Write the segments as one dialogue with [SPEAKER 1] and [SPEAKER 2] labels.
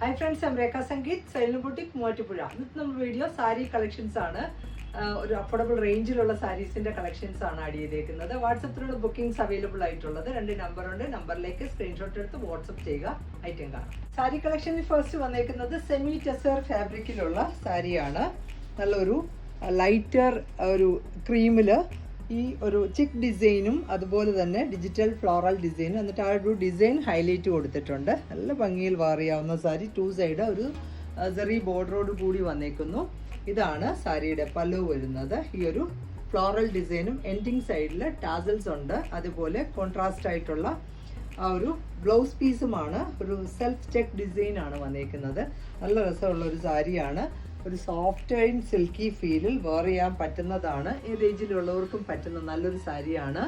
[SPEAKER 1] Hi friends ഞാൻ രേഖ സംഗീത് സൈലൻ boutique Muvattupuzha ഇന്നത്തെ നമ്മുടെ വീഡിയോ സാരി കളക്ഷൻസ് ആണ്. ഒരു അഫോർഡബിൾ റേഞ്ചിലുള്ള സാരീസിന്റെ കളക്ഷൻസ് ആണ് ആഡ് ചെയ്തേക്കുന്നത്. വാട്സപ്പിലുള്ള ബുക്കിംഗ്സ് അവൈലബിൾ ആയിട്ടുള്ളത് രണ്ട് നമ്പറുണ്ട് നമ്പറിലേക്ക് സ്ക്രീൻഷോട്ട് എടുത്ത് വാട്സപ്പ് ചെയ്യുക. ഐറ്റം കാണാം. സാരി കളക്ഷനിൽ ഫസ്റ്റ് വന്നേക്കുന്നത് സെമി ടെസർ ഫാബ്രിക്കിലുള്ള സാരിയാണ് നല്ലൊരു ലൈറ്റർ ഒരു ക്രീമിൽ ഈ ഒരു ചിക്ക് ഡിസൈനും അതുപോലെ തന്നെ ഡിജിറ്റൽ ഫ്ലോറൽ ഡിസൈനും എന്നിട്ട് ആ ഒരു ഡിസൈൻ ഹൈലൈറ്റ് കൊടുത്തിട്ടുണ്ട്. നല്ല ഭംഗിയിൽ വാറിയാവുന്ന സാരി. ടു സൈഡ് ഒരു ചെറിയ ബോർഡറോട് കൂടി വന്നേക്കുന്നു. ഇതാണ് സാരിയുടെ പല്ലു വരുന്നത്. ഈ ഒരു ഫ്ലോറൽ ഡിസൈനും എൻഡിങ് സൈഡിൽ ടാസൽസ് ഉണ്ട്. അതുപോലെ കോൺട്രാസ്റ്റ് ആയിട്ടുള്ള ആ ഒരു ബ്ലൗസ് പീസുമാണ്. ഒരു സെൽഫ് ചെക്ക് ഡിസൈനാണ് വന്നേക്കുന്നത്. നല്ല രസമുള്ള ഒരു സാരിയാണ്. ഒരു സോഫ്റ്റ് ആൻഡ് സിൽക്കി ഫീലിൽ വെയർ ചെയ്യാൻ പറ്റുന്നതാണ്. ഏത് ഏജിലുള്ളവർക്കും പറ്റുന്ന നല്ലൊരു സാരിയാണ്.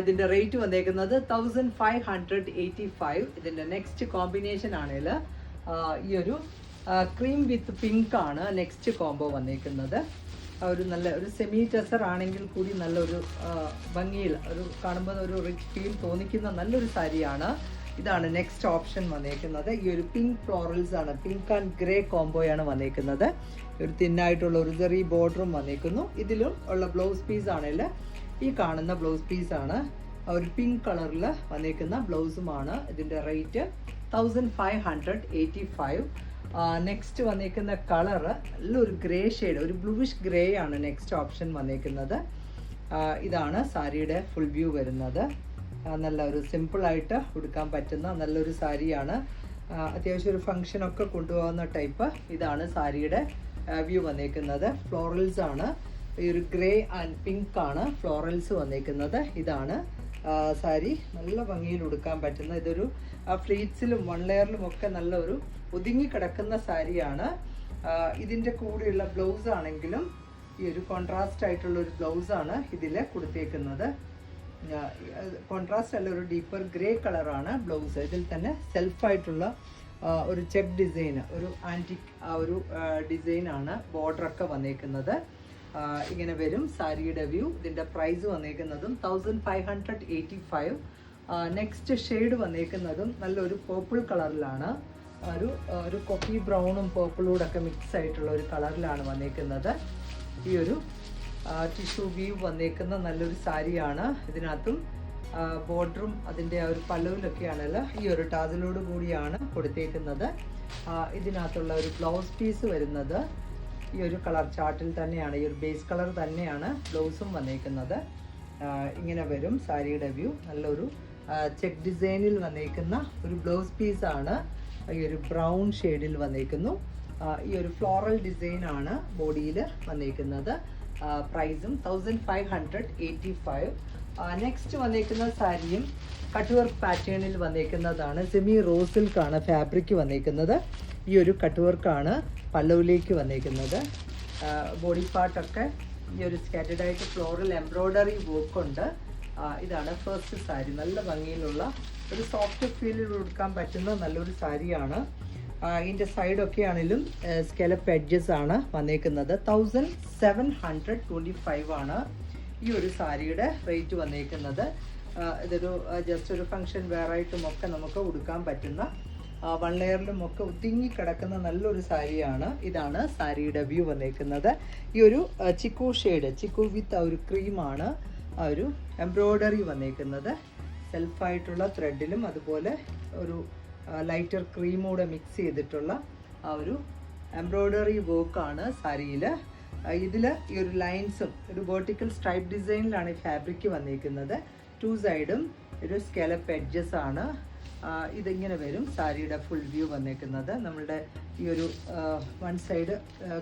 [SPEAKER 1] ഇതിന്റെ റേറ്റ് വന്നേക്കുന്നത് thousand five hundred eighty five ഇതിന്റെ നെക്സ്റ്റ് കോമ്പിനേഷൻ ആണെങ്കിൽ ഈ ഒരു ക്രീം വിത്ത് പിങ്ക് ആണ് നെക്സ്റ്റ് കോംബോ വന്നേക്കുന്നത്. ഒരു നല്ല ഒരു സെമി ടെസർ ആണെങ്കിൽ കൂടി നല്ലൊരു ഭംഗിയിൽ ഒരു കാണുമ്പോൾ ഒരു റിച്ച് ഫീൽ തോന്നിക്കുന്ന നല്ലൊരു സാരിയാണ്. ഇതാണ് നെക്സ്റ്റ് ഓപ്ഷൻ വന്നേക്കുന്നത്. ഈ ഒരു പിങ്ക് ഫ്ലോറൽസ് ആണ്. പിങ്ക് ആൻഡ് ഗ്രേ കോംബോയാണ് വന്നേക്കുന്നത്. ഒരു തിന്നായിട്ടുള്ള ഒരു ചെറിയ ബോർഡറും വന്നേക്കുന്നു. ഇതിലും ഉള്ള ബ്ലൗസ് പീസ് ആണെങ്കിൽ ഈ കാണുന്ന ബ്ലൗസ് പീസ് ആണ്. ഒരു പിങ്ക് കളറിൽ വന്നേക്കുന്ന ബ്ലൗസുമാണ് ഇതിന്റെ rate thousand five hundred eighty five next വന്നേക്കുന്ന കളറ് നല്ലൊരു ഗ്രേ ഷെയ്ഡ് ഒരു ബ്ലൂവിഷ് ഗ്രേ ആണ് നെക്സ്റ്റ് ഓപ്ഷൻ വന്നേക്കുന്നത്. ഇതാണ് സാരിയുടെ ഫുൾ വ്യൂ വരുന്നത്. നല്ല ഒരു സിമ്പിളായിട്ട് ഉടുക്കാൻ പറ്റുന്ന നല്ലൊരു സാരിയാണ്. അത്യാവശ്യം ഒരു ഫങ്ഷനൊക്കെ കൊണ്ടുപോകുന്ന ടൈപ്പ് ഇതാണ് സാരിയുടെ വ്യൂ വന്നേക്കുന്നത്. ഫ്ലോറൽസ് ആണ്. ഈ ഒരു ഗ്രേ ആൻഡ് പിങ്ക് ആണ് ഫ്ലോറൽസ് വന്നേക്കുന്നത്. ഇതാണ് സാരി. നല്ല ഭംഗിയിൽ ഉടുക്കാൻ പറ്റുന്ന ഇതൊരു ഫ്ലീറ്റ്സിലും വൺ ലെയറിലും ഒക്കെ നല്ല ഒരു ഒതുങ്ങി കിടക്കുന്ന സാരിയാണ്. ഇതിന്റെ കൂടെയുള്ള ബ്ലൗസ് ആണെങ്കിലും ഈ ഒരു കോൺട്രാസ്റ്റ് ആയിട്ടുള്ള ഒരു ബ്ലൗസ് ആണ് ഇതിൽ കൊടുത്തേക്കുന്നത്. കോൺട്രാസ്റ്റ് അല്ല ഒരു ഡീപ്പർ ഗ്രേ കളറാണ് ബ്ലൗസ് ഇതിൽ തന്നെ സെൽഫായിട്ടുള്ള ഒരു ചെക്ക് ഡിസൈൻ ഒരു ആന്റിക് ആ ഒരു ഡിസൈനാണ് ബോർഡറൊക്കെ വന്നേക്കുന്നത്. ഇങ്ങനെ വരും. സാരിയുടെ വ്യൂ ഇതിന്റെ price വന്നേക്കുന്നതും thousand five hundred eighty five next shade വന്നേക്കുന്നതും നല്ലൊരു പേർപ്പിൾ കളറിലാണ് ഒരു ഒരു കോഫി ബ്രൗണും പേർപ്പിളൂടെ ഒക്കെ മിക്സ് ആയിട്ടുള്ള ഒരു കളറിലാണ് വന്നേക്കുന്നത്. ഈ ഒരു ടിഷ്യൂ വ്യൂ വന്നേക്കുന്ന നല്ലൊരു സാരിയാണ്. ഇതിനകത്തും ബോർഡറും അതിന്റെ ആ ഒരു പല്ലവിലൊക്കെയാണല്ലോ ഈ ഒരു ടാസിലോട് കൂടിയാണ് കൊടുത്തേക്കുന്നത്. ഇതിനകത്തുള്ള ഒരു ബ്ലൗസ് പീസ് വരുന്നത് ഈ ഒരു കളർ ചാർട്ടിൽ തന്നെയാണ് ഈ ഒരു ബേസ് കളർ തന്നെയാണ് ബ്ലൗസും വന്നേക്കുന്നത്. ഇങ്ങനെ വരും സാരിയുടെ വ്യൂ നല്ലൊരു ചെക്ക് ഡിസൈനിൽ വന്നേക്കുന്ന ഒരു ബ്ലൗസ് പീസാണ് ഈ ഒരു ബ്രൗൺ ഷെയ്ഡിൽ വന്നേക്കുന്നു. ഈ ഒരു ഫ്ലോറൽ ഡിസൈനാണ് ബോഡിയിൽ വന്നേക്കുന്നത്. പ്രൈസും thousand five hundred eighty five next വന്നേക്കുന്ന സാരിയും കട്ട് വർക്ക് പാറ്റേണിൽ വന്നേക്കുന്നതാണ്. സെമി റോസിൽക്കാണ് ഫാബ്രിക് വന്നേക്കുന്നത്. ഈ ഒരു കട്ട് വർക്കാണ് പല്ലവിലേക്ക് വന്നേക്കുന്നത്. ബോഡി പാർട്ടൊക്കെ ഈ ഒരു സ്കാറ്റഡ് ആയിട്ട് ഫ്ലോറൽ എംബ്രോയ്ഡറി വർക്ക് ഉണ്ട്. ഇതാണ് ഫസ്റ്റ് സാരി. നല്ല ഭംഗിയിലുള്ള ഒരു സോഫ്റ്റ് ഫീലിൽ ഉടുക്കാൻ പറ്റുന്ന നല്ലൊരു സാരിയാണ്. ഇതിന്റെ ഒക്കെ ആണെങ്കിലും സ്കെലപ്പ് എഡ്ജസ് ആണ് വന്നേക്കുന്നത്. തൗസൻഡ് സെവൻ ഹൺഡ്രഡ് ഫൈവ് ആണ് ഈ ഒരു സാരിയുടെ റേറ്റ് വന്നേക്കുന്നത്. ഇതൊരു ജസ്റ്റ് ഒരു ഫങ്ഷൻ വെയറായിട്ടും ഒക്കെ നമുക്ക് ഉടുക്കാൻ പറ്റുന്ന വൺ ലെയറിലും ഒക്കെ ഒതുങ്ങി കിടക്കുന്ന നല്ലൊരു സാരിയാണ്. ഇതാണ് സാരിയുടെ വ്യൂ വന്നേക്കുന്നത്. ഈ ഒരു ചിക്കു ഷെയ്ഡ് ചിക്കു വിത്ത് ആ ഒരു ക്രീമാണ് ആ ഒരു എംബ്രോയ്ഡറി വന്നേക്കുന്നത്. സെൽഫായിട്ടുള്ള ത്രെഡിലും അതുപോലെ ഒരു ലൈറ്റർ ക്രീമും കൂടെ മിക്സ് ചെയ്തിട്ടുള്ള ആ ഒരു എംബ്രോയ്ഡറി വർക്കാണ് സാരിയിൽ ഇതിൽ ഈ ഒരു ലൈൻസും ഒരു വേർട്ടിക്കൽ സ്ട്രൈപ്പ് ഡിസൈനിലാണ് ഈ ഫാബ്രിക് വന്നിരിക്കുന്നത് ടു സൈഡും ഒരു സ്കെലപ്പ് എഡ്ജസ് ആണ്. ഇതിങ്ങനെ വരും സാരിയുടെ ഫുൾ വ്യൂ വന്നിരിക്കുന്നത് നമ്മളുടെ ഈ ഒരു വൺ സൈഡ്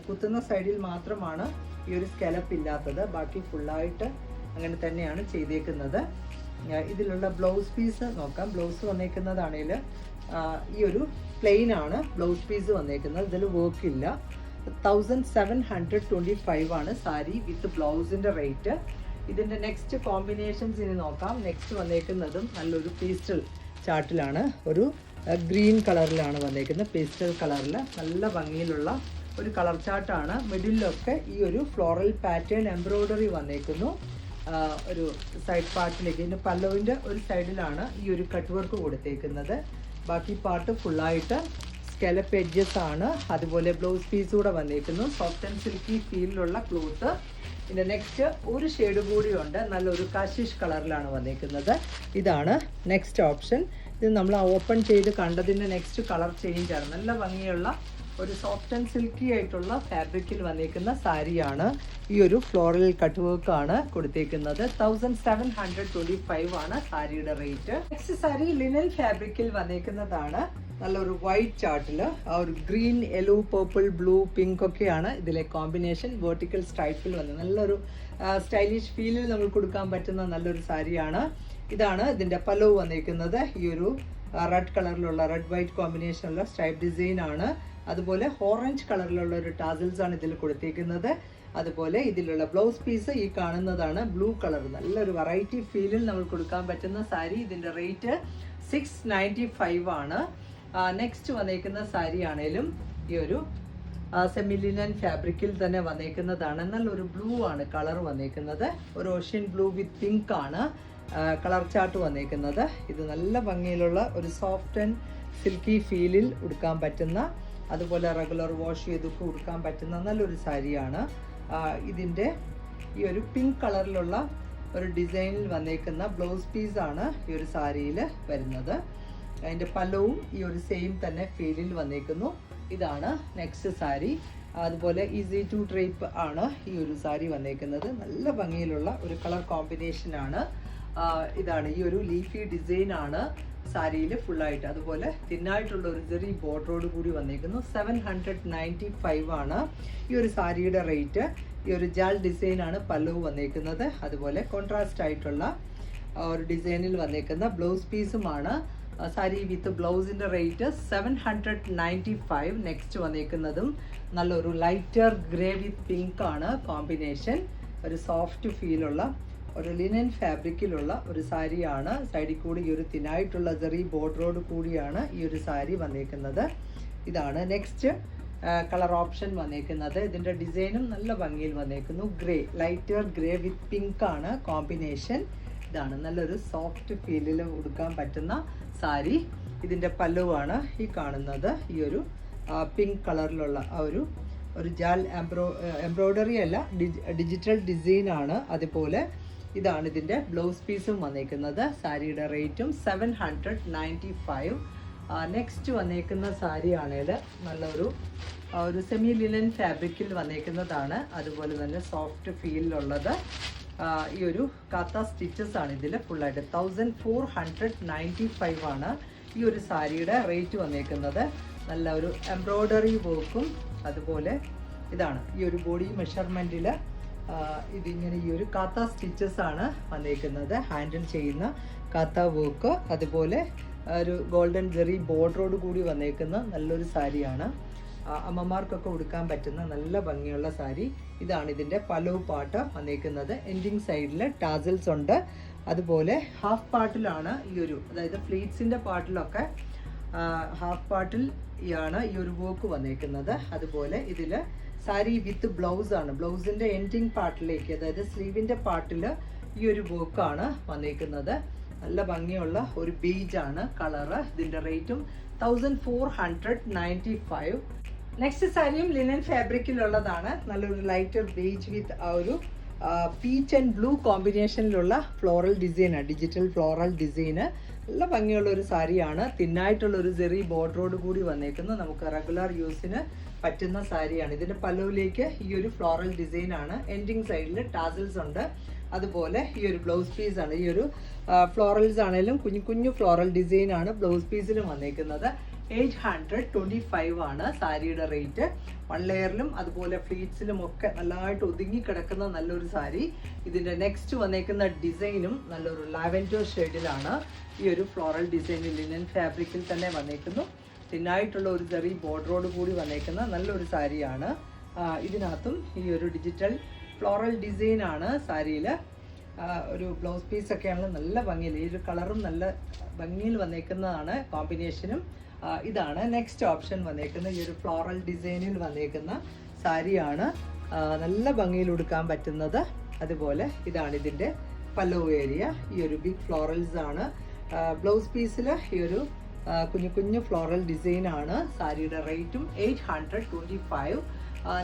[SPEAKER 1] കുത്തുന്ന സൈഡിൽ മാത്രമാണ് ഈ ഒരു സ്കെലപ്പ് ഇല്ലാത്തത്. ബാക്കി ഫുള്ളായിട്ട് അങ്ങനെ തന്നെയാണ് ചെയ്തേക്കുന്നത്. ഇതിലുള്ള ബ്ലൗസ് പീസ് നോക്കാം. ബ്ലൗസ് വന്നേക്കുന്നതാണെങ്കിൽ ഈ ഒരു പ്ലെയിൻ ആണ് ബ്ലൗസ് പീസ് വന്നേക്കുന്നത്. ഇതിൽ വർക്ക് ഇല്ല. Thousand seven hundred twenty five ആണ് സാരി വിത്ത് ബ്ലൗസിന്റെ റേറ്റ്. ഇതിന്റെ നെക്സ്റ്റ് കോമ്പിനേഷൻസ് ഇനി നോക്കാം. നെക്സ്റ്റ് വന്നേക്കുന്നതും നല്ലൊരു പേസ്റ്റൽ ചാർട്ടിലാണ് ഒരു ഗ്രീൻ കളറിലാണ് വന്നേക്കുന്നത്. പേസ്റ്റൽ കളറിൽ നല്ല ഭംഗിയിലുള്ള ഒരു കളർ ചാർട്ടാണ് മിഡിലൊക്കെ ഈ ഒരു ഫ്ലോറൽ പാറ്റേൺ എംബ്രോയ്ഡറി വന്നേക്കുന്നു ഒരു സൈഡ് പാർട്ടിലേക്ക് ഇതിന്റെ പല്ലവിന്റെ ഒരു സൈഡിലാണ് ഈ ഒരു കട്ട് വർക്ക് കൊടുത്തേക്കുന്നത്. ബാക്കി പാർട്ട് ഫുള്ളായിട്ട് സ്കെലപ്പ് എഡ്ജസ് ആണ്. അതുപോലെ ബ്ലൗസ് പീസ് കൂടെ വന്നിരിക്കുന്നു. സോഫ്റ്റ് ആൻഡ് സിൽക്കി ഫീലിലുള്ള ക്ലോത്ത് പിന്നെ നെക്സ്റ്റ് ഒരു ഷെയ്ഡ് കൂടിയുണ്ട് നല്ലൊരു കാശിഷ് കളറിലാണ് വന്നിരിക്കുന്നത്. ഇതാണ് നെക്സ്റ്റ് ഓപ്ഷൻ ഇത് നമ്മൾ ഓപ്പൺ ചെയ്ത് കണ്ടതിന്റെ നെക്സ്റ്റ് കളർ ചേഞ്ച് ആണ്. നല്ല ഭംഗിയുള്ള ഒരു സോഫ്റ്റ് ആൻഡ് സിൽക്കി ആയിട്ടുള്ള ഫാബ്രിക്കിൽ വന്നേക്കുന്ന സാരിയാണ് ഈ ഒരു ഫ്ലോറൽ കട്ട് വർക്ക് ആണ് കൊടുത്തേക്കുന്നത്. Thousand seven hundred twenty five ആണ് സാരിയുടെ റേറ്റ് നെക്സ്റ്റ് സാരി ലിനൽ ഫാബ്രിക്കിൽ വന്നേക്കുന്നതാണ്. നല്ലൊരു വൈറ്റ് ചാർട്ടിൽ ആ ഒരു green yellow purple blue pink ഒക്കെയാണ് ഇതിലെ കോമ്പിനേഷൻ വെർട്ടിക്കൽ സ്ട്രൈപ്പിൽ വന്നത്. നല്ലൊരു സ്റ്റൈലിഷ് ഫീലിൽ നമ്മൾ കൊടുക്കാൻ പറ്റുന്ന നല്ലൊരു സാരിയാണ്. ഇതാണ് ഇതിന്റെ പലവ് വന്നേക്കുന്നത്. ഈ ഒരു റെഡ് കളറിലുള്ള റെഡ് വൈറ്റ് കോമ്പിനേഷനുള്ള സ്ട്രൈപ്പ് ഡിസൈൻ ആണ്. അതുപോലെ ഓറഞ്ച് കളറിലുള്ള ഒരു ടാസിൽസ് ആണ് ഇതിൽ കൊടുത്തിരിക്കുന്നത് അതുപോലെ ഇതിലുള്ള ബ്ലൗസ് പീസ് ഈ കാണുന്നതാണ് ബ്ലൂ കളർ നല്ലൊരു വെറൈറ്റി ഫീലിൽ നമ്മൾ കൊടുക്കാൻ പറ്റുന്ന സാരി ഇതിന്റെ റേറ്റ് സിക്സ് നയന്റി ഫൈവ് ആണ്. നെക്സ്റ്റ് വന്നേക്കുന്ന സാരി ആണേലും ഈ ഒരു സെമിലിനൻ ഫാബ്രിക്കിൽ തന്നെ വന്നേക്കുന്നതാണ്. നല്ലൊരു ബ്ലൂ ആണ് കളർ വന്നേക്കുന്നത്. ഒരു ഓഷ്യൻ ബ്ലൂ വിത്ത് പിങ്ക് ആണ് കളർ ചാർട്ട് വന്നേക്കുന്നത്. ഇത് നല്ല ഭംഗിയിലുള്ള ഒരു സോഫ്റ്റ് ആൻഡ് സിൽക്കി ഫീലിൽ ഉടുക്കാൻ പറ്റുന്ന അതുപോലെ റെഗുലർ വാഷ് ചെയ്തൊക്കെ കൊടുക്കാൻ പറ്റുന്ന നല്ലൊരു സാരിയാണ്. ഇതിന്റെ ഈ ഒരു പിങ്ക് കളറിലുള്ള ഒരു ഡിസൈനിൽ വന്നേക്കുന്ന ബ്ലൗസ് പീസാണ് ഈ ഒരു സാരിയിൽ വരുന്നത്. അതിന്റെ പല്ലവും ഈ ഒരു സെയിം തന്നെ ഫീലിൽ വന്നേക്കുന്നു. ഇതാണ് നെക്സ്റ്റ് സാരി. അതുപോലെ ഈസി ടു ഡ്രേപ്പ് ആണ് ഈ ഒരു സാരി വന്നേക്കുന്നത്. നല്ല ഭംഗിയിലുള്ള ഒരു കളർ കോമ്പിനേഷനാണ് ഇതാണ് ഈ ഒരു ലീഫി ഡിസൈൻ ആണ്. സാരിയിൽ ഫുള്ളായിട്ട് അതുപോലെ തിന്നായിട്ടുള്ള ഒരു ചെറിയ ബോർഡറോട് കൂടി വന്നിരിക്കുന്നു സെവൻ ഹൺഡ്രഡ് നയന്റി ഫൈവ് ആണ് ഈ ഒരു സാരിയുടെ റേറ്റ് ഈ ഒരു ജാൽ ഡിസൈനാണ് പല്ലവ് വന്നിരിക്കുന്നത് അതുപോലെ കോൺട്രാസ്റ്റ് ആയിട്ടുള്ള ഒരു ഡിസൈനിൽ വന്നിരിക്കുന്ന ബ്ലൗസ് പീസുമാണ് sari with ബ്ലൗസിന്റെ rate seven hundred ninety five next വന്നിരിക്കുന്നതും നല്ലൊരു ലൈറ്റർ ഗ്രേ വിത്ത് പിങ്ക് ആണ് കോമ്പിനേഷൻ ഒരു സോഫ്റ്റ് ഫീലുള്ള ഒരു ലിനൻ ഫാബ്രിക്കിലുള്ള ഒരു സാരിയാണ്. സൈഡിൽ കൂടി ഈ ഒരു തിനായിട്ടുള്ള ചെറിയ ബോർഡറോട് കൂടിയാണ് ഈ ഒരു സാരി വന്നേക്കുന്നത്. ഇതാണ് നെക്സ്റ്റ് കളർ ഓപ്ഷൻ വന്നേക്കുന്നത്. ഇതിന്റെ ഡിസൈനും നല്ല ഭംഗിയിൽ വന്നേക്കുന്നു. Grey lighter grey with pink ആണ് കോമ്പിനേഷൻ ഇതാണ് നല്ലൊരു സോഫ്റ്റ് ഫീലിൽ ഉടുക്കാൻ പറ്റുന്ന സാരി. ഇതിന്റെ പല്ലുവാണ് ഈ കാണുന്നത്. ഈ ഒരു പിങ്ക് കളറിലുള്ള ആ ഒരു ഒരു ജാൽ എംബ്രോ എംബ്രോയിഡറി അല്ല ഡിജിറ്റൽ ഡിസൈനാണ് അതുപോലെ ഇതാണ് ഇതിന്റെ ബ്ലൗസ് പീസും വന്നേക്കുന്നത്. സാരിയുടെ റേറ്റും seven hundred ninety five next വന്നേക്കുന്ന സാരി ആണെങ്കിൽ നല്ലൊരു ഒരു സെമി ലിനൻ ഫാബ്രിക്കിൽ വന്നേക്കുന്നതാണ്. അതുപോലെ തന്നെ സോഫ്റ്റ് ഫീലിലുള്ളത് ഈ ഒരു കാത്ത സ്റ്റിച്ചസ് ആണ് ഇതിൽ ഫുള്ളായിട്ട് thousand four hundred ninety five ആണ് ഈ ഒരു സാരിയുടെ റേറ്റ് വന്നേക്കുന്നത്. നല്ല ഒരു എംബ്രോയ്ഡറി വർക്കും അതുപോലെ ഇതാണ്. ഈ ഒരു ബോഡി മെഷർമെന്റിൽ ഇതിങ്ങനെ ഈ ഒരു കാത്ത സ്റ്റിച്ചസ് ആണ് വന്നേക്കുന്നത്. ഹാൻഡിൽ ചെയ്യുന്ന കാത്ത വർക്ക് അതുപോലെ ഒരു ഗോൾഡൻ ജെറി ബോർഡറോട് കൂടി വന്നേക്കുന്ന നല്ലൊരു സാരിയാണ്. അമ്മമാർക്കൊക്കെ ഉടുക്കാൻ പറ്റുന്ന നല്ല ഭംഗിയുള്ള സാരി. ഇതാണ് ഇതിന്റെ പലവ് പാട്ട് വന്നേക്കുന്നത്. എൻഡിങ് സൈഡിൽ ടാസൽസ് ഉണ്ട്. അതുപോലെ ഹാഫ് പാർട്ടിലാണ് ഈ ഒരു അതായത് ഫ്ലീറ്റ്സിന്റെ പാർട്ടിലൊക്കെ ഹാഫ് പാർട്ടിൽ ആണ് ഈ ഒരു വർക്ക് വന്നേക്കുന്നത്. അതുപോലെ ഇതിൽ സാരി വിത്ത് ബ്ലൗസ് ആണ്. ബ്ലൗസിന്റെ എൻഡിങ് പാർട്ടിലേക്ക് അതായത് സ്ലീവിന്റെ പാർട്ടിൽ ഈ ഒരു വർക്കാണ് വന്നേക്കുന്നത്. നല്ല ഭംഗിയുള്ള ഒരു ബീജാണ് കളറ് ഇതിന്റെ റേറ്റും thousand four hundred ninety five next സാരിയും ലിനൻ ഫാബ്രിക്കിലുള്ളതാണ് നല്ലൊരു ലൈറ്റർ ബേജ് വിത്ത് ആ ഒരു പീച്ച് ആൻഡ് ബ്ലൂ കോമ്പിനേഷനിലുള്ള ഫ്ലോറൽ ഡിസൈനാണ് ഡിജിറ്റൽ ഫ്ലോറൽ ഡിസൈന് നല്ല ഭംഗിയുള്ള ഒരു സാരിയാണ്. തിന്നായിട്ടുള്ള ഒരു ചെറിയ ബോർഡറോട് കൂടി വന്നേക്കുന്നത് നമുക്ക് റെഗുലർ യൂസിന് പറ്റുന്ന സാരിയാണ്. ഇതിന്റെ പല്ലവിലേക്ക് ഈ ഒരു ഫ്ലോറൽ ഡിസൈൻ ആണ്. എൻഡിങ് സൈഡിൽ ടാസൽസ് ഉണ്ട്. അതുപോലെ ഈ ഒരു ബ്ലൗസ് പീസ് ആണ്. ഈ ഒരു ഫ്ലോറൽസ് ആണെങ്കിലും കുഞ്ഞു കുഞ്ഞു ഫ്ലോറൽ ഡിസൈൻ ആണ് ബ്ലൗസ് പീസിലും വന്നേക്കുന്നത്. എയ്റ്റ് ഹൺഡ്രഡ് ട്വന്റി ഫൈവ് ആണ് സാരിയുടെ റേറ്റ് വൺ ലെയറിലും അതുപോലെ ഫ്ലീറ്റ്സിലും ഒക്കെ നല്ലതായിട്ട് ഒതുങ്ങി കിടക്കുന്ന നല്ലൊരു സാരി. ഇതിന്റെ നെക്സ്റ്റ് വന്നേക്കുന്ന ഡിസൈനും നല്ലൊരു ലാവൻഡർ ഷെയ്ഡിലാണ് ഈ ഒരു ഫ്ലോറൽ ഡിസൈനിൽ ലിനൻ ഫാബ്രിക്കിൽ തന്നെ വന്നേക്കുന്നു. തിന്നായിട്ടുള്ള ഒരു ചെറിയ ബോർഡറോട് കൂടി വന്നേക്കുന്ന നല്ലൊരു സാരിയാണ്. ഇതിനകത്തും ഈ ഒരു ഡിജിറ്റൽ ഫ്ലോറൽ ഡിസൈൻ ആണ് സാരിയിൽ. ഒരു ബ്ലൗസ് പീസ് ഒക്കെയാണ് നല്ല ഭംഗിയിൽ ഈ ഒരു കളറും നല്ല ഭംഗിയിൽ വന്നേക്കുന്നതാണ് കോമ്പിനേഷനും ഇതാണ് നെക്സ്റ്റ് ഓപ്ഷൻ വന്നേക്കുന്ന ഈ ഒരു ഫ്ലോറൽ ഡിസൈനിൽ വന്നേക്കുന്ന സാരിയാണ്. നല്ല ഭംഗിയിൽ ഉടുക്കാൻ പറ്റുന്നത്. അതുപോലെ ഇതാണ് ഇതിന്റെ പല്ലവ് ഏരിയ ഈ ഒരു ബിഗ് ഫ്ലോറൽസ് ആണ്. ബ്ലൗസ് പീസിൽ ഈ ഒരു കുഞ്ഞു കുഞ്ഞു ഫ്ലോറൽ ഡിസൈൻ ആണ്. സാരിയുടെ റേറ്റും eight hundred twenty five.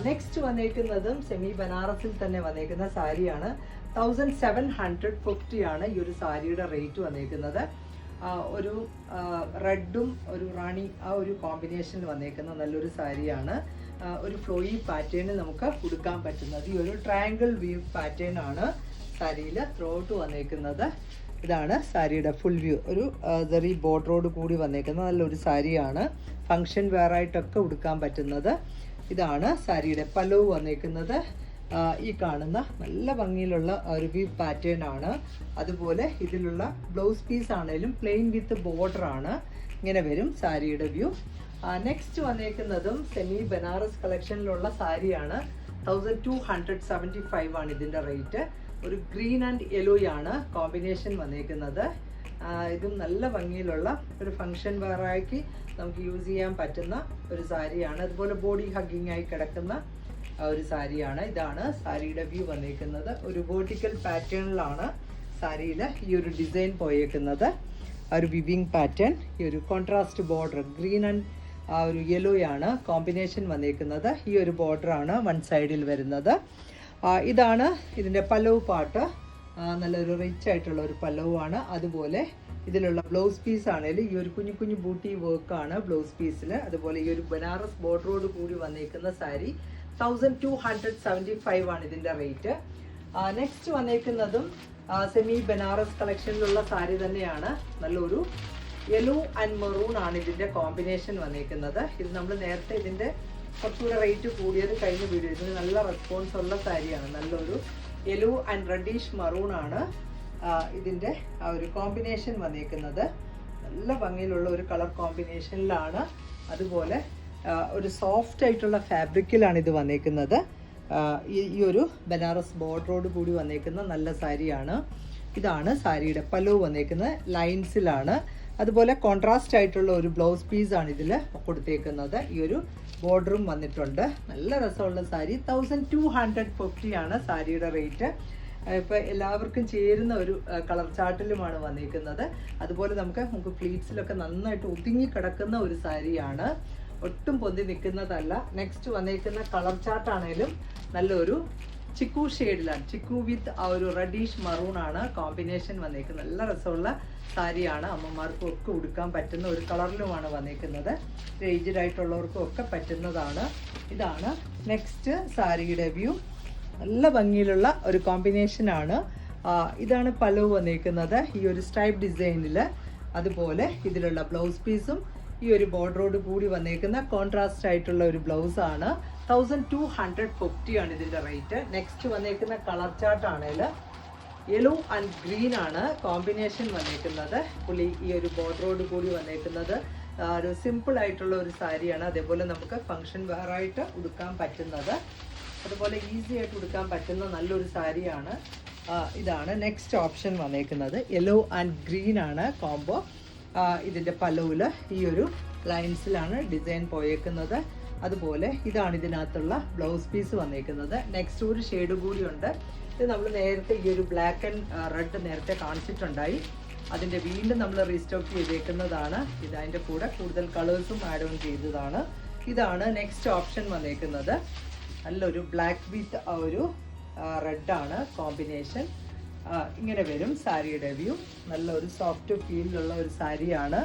[SPEAKER 1] Next വന്നേക്കുന്നതും semi ബനാറസിൽ തന്നെ വന്നേക്കുന്ന സാരിയാണ്. തൗസൻഡ് സെവൻ ഹൺഡ്രഡ് ഫിഫ്റ്റി ആണ് ഈ ഒരു സാരിയുടെ റേറ്റ് വന്നേക്കുന്നത്. ഒരു റെഡും ഒരു റാണി ആ ഒരു കോമ്പിനേഷനിൽ വന്നേക്കുന്ന നല്ലൊരു സാരിയാണ്. ഒരു ഫ്ലോയി പാറ്റേണിൽ നമുക്ക് കൊടുക്കാൻ പറ്റുന്നത്. ഈ ഒരു ട്രയാങ്കിൾ വ്യൂ പാറ്റേൺ ആണ് സാരിയിൽ ത്രോട്ട് വന്നേക്കുന്നത്. ഇതാണ് സാരിയുടെ ഫുൾ വ്യൂ ഒരു ചെറിയ ബോർഡറോട് കൂടി വന്നേക്കുന്ന നല്ലൊരു സാരിയാണ്. ഫങ്ഷൻ വെയർ ആയിട്ടൊക്കെ ഉടുക്കാൻ പറ്റുന്നത്. ഇതാണ് സാരിയുടെ പല്ലവ് വന്നേക്കുന്നത്. ഈ കാണുന്ന നല്ല ഭംഗിയിലുള്ള ഒരു വ്യൂ പാറ്റേൺ ആണ്. അതുപോലെ ഇതിലുള്ള ബ്ലൗസ് പീസ് ആണെങ്കിലും പ്ലെയിൻ വിത്ത് ബോർഡർ ആണ്. ഇങ്ങനെ വരും സാരിയുടെ വ്യൂ നെക്സ്റ്റ് വന്നേക്കുന്നതും സെമി ബനാറസ് കളക്ഷനിലുള്ള സാരിയാണ്. Thousand two hundred seventy five ആണ് ഇതിന്റെ റേറ്റ് ഒരു ഗ്രീൻ ആൻഡ് യെലോയാണ് കോമ്പിനേഷൻ വന്നേക്കുന്നത്. ഇതും നല്ല ഭംഗിയിലുള്ള ഒരു ഫങ്ഷൻ വെയറാക്കി നമുക്ക് യൂസ് ചെയ്യാൻ പറ്റുന്ന ഒരു സാരിയാണ്. അതുപോലെ ബോഡി ഹഗ്ഗിങ് ആയി കിടക്കുന്ന ഒരു സാരിയാണ്. ഇതാണ് സാരിയുടെ വ്യൂ വന്നേക്കുന്നത്. ഒരു വേർട്ടിക്കൽ പാറ്റേണിലാണ് സാരിയിൽ ഈ ഒരു ഡിസൈൻ പോയേക്കുന്നത്. ആ ഒരു വിവിങ് പാറ്റേൺ ഈ ഒരു കോൺട്രാസ്റ്റ് ബോർഡർ ഗ്രീൻ ആൻഡ് ആ ഒരു ആണ് കോമ്പിനേഷൻ വന്നേക്കുന്നത്. ഈ ഒരു ബോർഡറാണ് വൺ സൈഡിൽ വരുന്നത്. ഇതാണ് ഇതിന്റെ പല്ലവ് പാട്ട്. നല്ലൊരു റിച്ച് ആയിട്ടുള്ള ഒരു പല്ലവുമാണ് അതുപോലെ ഇതിലുള്ള ബ്ലൗസ് പീസ് ആണെങ്കിൽ ഈ ഒരു കുഞ്ഞു കുഞ്ഞു ബൂട്ടി വർക്കാണ് ബ്ലൗസ് പീസിൽ അതുപോലെ ഈ ഒരു ബനാറസ് ബോർഡറോട് കൂടി വന്നേക്കുന്ന sari thousand two hundred seventy five ആണ് ഇതിന്റെ റേറ്റ് നെക്സ്റ്റ് വന്നേക്കുന്നതും സെമി ബനാറസ് കളക്ഷനിലുള്ള സാരി തന്നെയാണ്. നല്ലൊരു യെല്ലോ ആൻഡ് മെറൂൺ ആണ് ഇതിന്റെ കോമ്പിനേഷൻ വന്നേക്കുന്നത്. ഇത് നമ്മൾ നേരത്തെ ഇതിന്റെ കുറച്ചുകൂടെ റേറ്റ് കൂടിയത് കഴിഞ്ഞ വീഡിയോ ഇതിന് നല്ല റെസ്പോൺസ് ഉള്ള സാരിയാണ്. നല്ലൊരു യെല്ലോ ആൻഡ് റെഡിഷ് മറൂൺ ആണ് ഇതിന്റെ ആ ഒരു കോമ്പിനേഷൻ വന്നേക്കുന്നത്. നല്ല ഭംഗിയിലുള്ള ഒരു കളർ കോമ്പിനേഷനിലാണ് അതുപോലെ ഒരു സോഫ്റ്റ് ആയിട്ടുള്ള ഫാബ്രിക്കിലാണ് ഇത് വന്നേക്കുന്നത്. ഈ ഒരു ബനാറസ് ബോർഡറോട് കൂടി വന്നേക്കുന്ന നല്ല സാരിയാണ്. ഇതാണ് സാരിയുടെ പല്ലവ് വന്നേക്കുന്നത് ലൈൻസിലാണ് അതുപോലെ കോൺട്രാസ്റ്റ് ആയിട്ടുള്ള ഒരു ബ്ലൗസ് പീസാണ് ഇതിൽ കൊടുത്തേക്കുന്നത്. ഈ ഒരു ബോർഡറും വന്നിട്ടുണ്ട്. നല്ല രസമുള്ള സാരി. തൗസൻഡ് ടു ഹൺഡ്രഡ് ഫിഫ്റ്റിയാണ് സാരിയുടെ റേറ്റ്. ഇപ്പോൾ എല്ലാവർക്കും ചേരുന്ന ഒരു കളർ ചാർട്ടിലുമാണ് വന്നിരിക്കുന്നത്. അതുപോലെ നമുക്ക് നമുക്ക് പ്ലീറ്റ്സിലൊക്കെ നന്നായിട്ട് ഒതുങ്ങി കിടക്കുന്ന ഒരു സാരിയാണ്. ഒട്ടും പൊന്തി നിൽക്കുന്നതല്ല. നെക്സ്റ്റ് വന്നിരിക്കുന്ന കളർ ചാർട്ടാണേലും നല്ലൊരു ചിക്കു ഷെയ്ഡിലാണ് ചിക്കു വിത്ത് ആ ഒരു റെഡിഷ് മറൂൺ ആണ്. കോമ്പിനേഷൻ വന്നേക്കുന്നത്. നല്ല രസമുള്ള സാരിയാണ്. അമ്മമാർക്കും ഒക്കെ ഉടുക്കാൻ പറ്റുന്ന ഒരു കളറിലുമാണ് വന്നേക്കുന്നത്. ഏജ്ഡ് ആയിട്ടുള്ളവർക്കും ഒക്കെ പറ്റുന്നതാണ്. ഇതാണ് നെക്സ്റ്റ് സാരിയുടെ വ്യൂ നല്ല ഭംഗിയിലുള്ള ഒരു കോമ്പിനേഷൻ ആണ്. ഇതാണ് പലവ് വന്നേക്കുന്നത്. ഈ ഒരു സ്ട്രൈപ്പ് ഡിസൈനിൽ അതുപോലെ ഇതിലുള്ള ബ്ലൗസ് പീസും ഈ ഒരു ബോർഡറോട് കൂടി വന്നേക്കുന്ന കോൺട്രാസ്റ്റ് ആയിട്ടുള്ള ഒരു ബ്ലൗസാണ് ആണ്. തൗസൻഡ് ടു ഹൺഡ്രഡ് ഫിഫ്റ്റി ആണ് ഇതിന്റെ റേറ്റ് നെക്സ്റ്റ് വന്നേക്കുന്ന കളർ ചാർട്ട് ആണെങ്കിൽ യെല്ലോ ആൻഡ് ഗ്രീൻ ആണ് കോമ്പിനേഷൻ വന്നേക്കുന്നത്. പുള്ളി ഈ ഒരു ബോർഡറോട് കൂടി വന്നേക്കുന്നത്. ഒരു സിമ്പിൾ ആയിട്ടുള്ള ഒരു സാരിയാണ്. അതേപോലെ നമുക്ക് ഫങ്ഷൻ വേറായിട്ട് ഉടുക്കാൻ പറ്റുന്നത്. അതുപോലെ ഈസി ആയിട്ട് ഉടുക്കാൻ പറ്റുന്ന നല്ലൊരു സാരിയാണ്. ഇതാണ് നെക്സ്റ്റ് ഓപ്ഷൻ വന്നേക്കുന്നത്. യെല്ലോ ആൻഡ് ഗ്രീൻ ആണ് കോംബോ ഇതിന്റെ പലവിൽ ഈ ഒരു ലൈൻസിലാണ് ഡിസൈൻ പോയേക്കുന്നത്. അതുപോലെ ഇതാണ് ഇതിനകത്തുള്ള ബ്ലൗസ് പീസ് വന്നേക്കുന്നത്. നെക്സ്റ്റ് ഒരു ഷെയ്ഡ് ഉണ്ട്. ഇത് നമ്മൾ നേരത്തെ ഈ ഒരു ബ്ലാക്ക് ആൻഡ് റെഡ് നേരത്തെ കാണിച്ചിട്ടുണ്ടായി. അതിന്റെ വീണ്ടും നമ്മൾ റീസ്റ്റോക്ക് ചെയ്തേക്കുന്നതാണ്. ഇത് അതിന്റെ കൂടെ കൂടുതൽ കളേഴ്സും ആഡ് ഓൺ ചെയ്തതാണ്. ഇതാണ് നെക്സ്റ്റ് ഓപ്ഷൻ വന്നേക്കുന്നത്. നല്ലൊരു ബ്ലാക്ക് വിത്ത് ഒരു റെഡാണ് കോമ്പിനേഷൻ ഇങ്ങനെ വരും സാരിയുടെ വ്യൂ. നല്ലൊരു സോഫ്റ്റ് ഫീലിലുള്ള ഒരു സാരിയാണ്.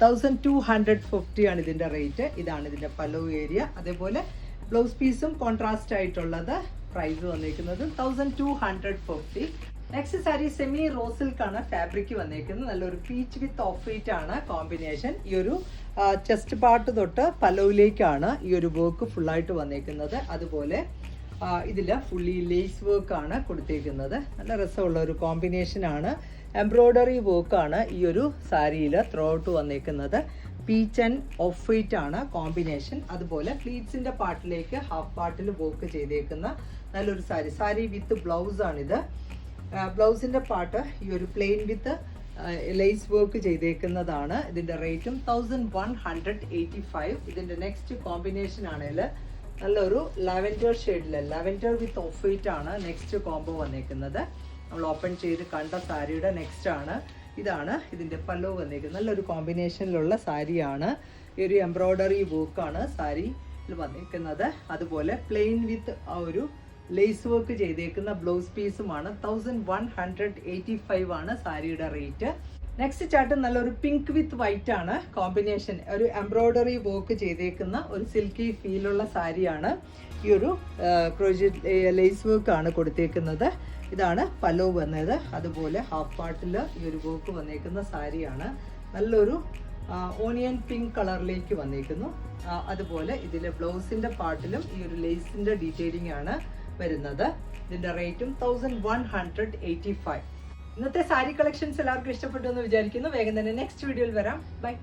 [SPEAKER 1] തൗസൻഡ് ടു ഹൺഡ്രഡ് ഫിഫ്റ്റി ആണ് ഇതിന്റെ റേറ്റ് ഇതാണ് ഇതിന്റെ പല്ലവ് ഏരിയ അതേപോലെ ബ്ലൗസ് പീസും കോൺട്രാസ്റ്റ് ആയിട്ടുള്ളത് പ്രൈസ് വന്നിരിക്കുന്നത് thousand two hundred fifty next sari semi റോസിൽക്കാണ് fabric വന്നിരിക്കുന്നത് നല്ലൊരു പീച്ച് വിത്ത് ഓഫ് വൈറ്റ് ആണ് കോമ്പിനേഷൻ ഈ ഒരു ചെസ്റ്റ് പാർട്ട് തൊട്ട് പല്ലുവിലേക്കാണ് ഈ ഒരു വർക്ക് ഫുള്ളായിട്ട് വന്നിരിക്കുന്നത് അതുപോലെ ഇതിൽ ഫുള്ളി ലേസ് വർക്ക് ആണ് കൊടുത്തിരിക്കുന്നത് നല്ല രസമുള്ള ഒരു കോമ്പിനേഷൻ ആണ്. എംബ്രോയ്ഡറി വർക്ക് ആണ് ഈ ഒരു സാരിയിൽ ത്രോ ഔട്ട് വന്നേക്കുന്നത്. പീച്ച് ആൻഡ് ഓഫ് വൈറ്റ് ആണ് കോമ്പിനേഷൻ അതുപോലെ ഫ്ലീറ്റ്സിന്റെ പാർട്ടിലേക്ക് ഹാഫ് പാർട്ടിൽ വർക്ക് ചെയ്തേക്കുന്ന നല്ലൊരു സാരി. സാരി വിത്ത് ബ്ലൗസ് ആണിത്. ബ്ലൗസിന്റെ പാർട്ട് ഈ ഒരു പ്ലെയിൻ വിത്ത് ലേസ് വർക്ക് ചെയ്തേക്കുന്നതാണ്. ഇതിന്റെ റേറ്റും thousand one hundred eighty five ഇതിന്റെ നെക്സ്റ്റ് കോമ്പിനേഷൻ ആണെങ്കിൽ നല്ലൊരു ലാവൻഡർ ഷെയ്ഡിൽ ലാവൻഡർ വിത്ത് ഓഫ് വൈറ്റ് ആണ് നെക്സ്റ്റ് കോംബോ വന്നേക്കുന്നത്. നമ്മൾ ഓപ്പൺ ചെയ്ത് കണ്ട സാരിയുടെ നെക്സ്റ്റ് ആണ്. ഇതാണ് ഇതിന്റെ പല്ലു വന്നേക്കുന്നത് നല്ലൊരു കോമ്പിനേഷനിലുള്ള സാരിയാണ്. ഈ ഒരു എംബ്രോയ്ഡറി വർക്കാണ് സാരി വന്നിരിക്കുന്നത്. അതുപോലെ പ്ലെയിൻ വിത്ത് ആ ഒരു ലേസ് വർക്ക് ചെയ്തേക്കുന്ന blouse പീസുമാണ് thousand one hundred eighty five ആണ് സാരിയുടെ റേറ്റ് നെക്സ്റ്റ് ചാർട്ട് നല്ലൊരു പിങ്ക് വിത്ത് വൈറ്റ് ആണ്. കോമ്പിനേഷൻ ഒരു എംബ്രോയ്ഡറി വർക്ക് ചെയ്തേക്കുന്ന ഒരു സിൽക്കി ഫീലുള്ള സാരിയാണ്. ഈ ഒരു ലേസ് വർക്ക് ആണ് കൊടുത്തേക്കുന്നത്. ഇതാണ് പലോ വന്നത്. അതുപോലെ ഹാഫ് പാർട്ടിൽ ഈ ഒരു വർക്ക് വന്നേക്കുന്ന സാരിയാണ്. നല്ലൊരു ഓണിയൻ പിങ്ക് കളറിലേക്ക് വന്നേക്കുന്നു. അതുപോലെ ഇതിലെ ബ്ലൗസിന്റെ പാർട്ടിലും ഈ ഒരു ലേസിന്റെ ഡീറ്റെയിലിംഗ് ആണ് വരുന്നത്. ഇതിന്റെ റേറ്റും thousand one hundred eighty five ഇന്നത്തെ സാരി കളക്ഷൻസ് എല്ലാവർക്കും ഇഷ്ടപ്പെട്ടു എന്ന് വിചാരിക്കുന്നു. വേഗം തന്നെ നെക്സ്റ്റ് വീഡിയോയിൽ വരാം. ബൈ